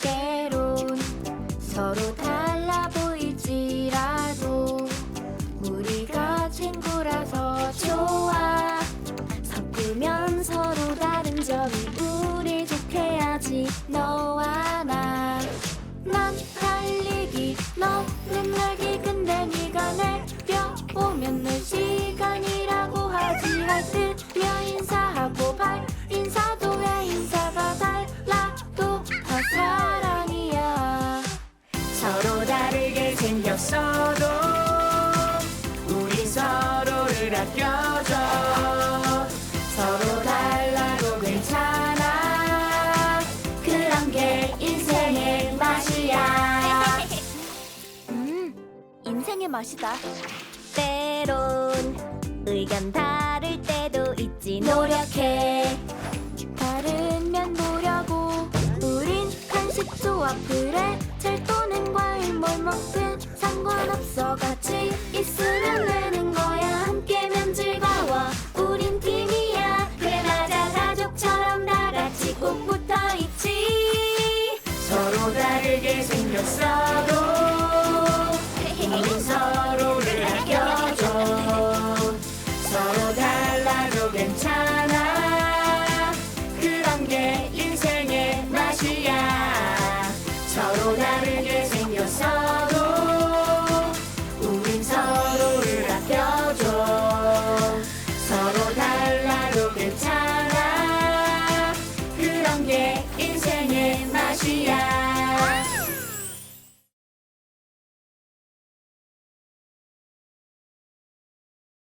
때론 서로 달라 보일지라도 우리가 친구라서 좋아. 섞으면 서로 다른 점이 우리 좋게 하지. 너와 나 난 달리기. 너는 날기 근데 네가 내려보면 서로를 아껴줘. 서로 달라도 괜찮아. 그런 게 인생의 맛이야. 음 인생의 맛이다. 때론 의견 다를 때도 있지. 노력해. 다르면 보려고. 우린 간식 좋아 그래 젤 또는 과일 뭘 먹든 상관없어. 같 다르게 생겼어도 우린 서로를 아껴줘. 서로 달라도 괜찮아. 그런 게 인생의 맛이야. 서로 다르게 생겼어도 우린 서로를 아껴줘. 서로 달라도 괜찮아. 그런 게 인생의 맛이야.